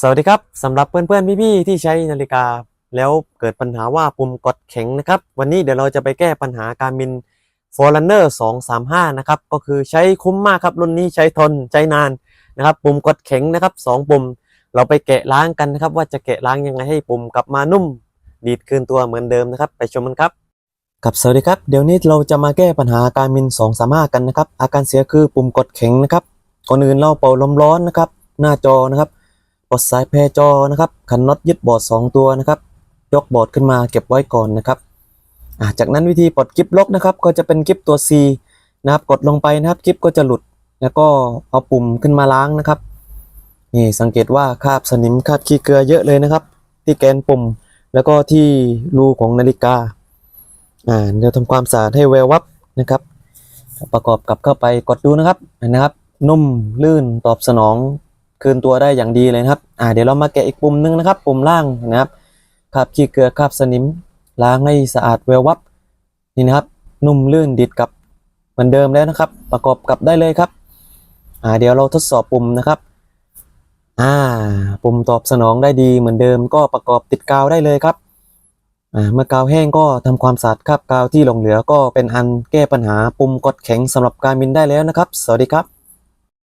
สวัสดีครับสำหรับเพื่อนๆพี่ๆที่ใช้นาฬิกา แล้วเกิดปัญหาว่าปุ่มกดแข็งนะครับ วันนี้เดี๋ยวเราจะไปแก้ปัญหาการมิน Forerunner 235 นะครับ ก็คือใช้คุ้มมากครับ รุ่นนี้ใช้ทนใช้นานนะครับ ปุ่มกดแข็งนะครับสองปุ่ม เราไปแกะล้างกันนะครับ ว่าจะแกะล้างยังไงให้ปุ่มกลับมานุ่ม ดีดคืนตัวเหมือนเดิมนะครับ ไปชมกันครับกับสวัสดีครับเดี๋ยวนี้เราจะมาแก้ปัญหาการมิน 235 กันนะครับอาการเสียคือปุ่มกดแข็งนะครับก่อนอื่นเราเป่าลมร้อนนะครับ หน้าจอนะครับ ดสายแพรจอนะครับขันน็อตยึดบอร์ด2 ตัวนะครับ ยกบอร์ดขึ้นมาเก็บไว้ก่อนนะครับจากนั้นวิธีปลดกิฟล็อกนะครับก็จะเป็นกิฟตัว C นะครับกดลงไปนะครับกิฟก็จะหลุด แล้วก็เอาปุ่มขึ้นมาล้างนะครับนี่สังเกตว่าคราบสนิมคราบขี้เกลือเยอะเลยนะครับ ที่แกนปุ่มแล้วก็ที่รูของนาฬิกาอ่าเดี๋ยวทำความสะอาดให้แวววับนะครับ ประกอบกับเข้าไปกดดูนะครับนะครับ นุ่มลื่นตอบสนอง คืนตัวได้อย่างดีเลยนะครับอ่าเดี๋ยวเรามาแกะอีกปุ่มหนึงนะครับ ปุ่มล่างนะครับคราบขี้เกลือคราบสนิม ล้างให้สะอาดแวววับนี่นะครับ นุ่มลื่นดิดกับเหมือนเดิมแล้วนะครับ ประกอบกับได้เลยครับอ่าเดี๋ยวเราทดสอบปุ่มนะครับอ่าปุ่มตอบสนองได้ดีเหมือนเดิมก็ประกอบติดกาวได้เลยครับอ่าเมื่อกาวแห้งก็ทำความสะอาดคราบกาวที่หลงเหลือก็เป็นอันแก้ปัญหาปุ่มกดแข็งสำหรับการบินได้แล้วนะครับ สวัสดีครับ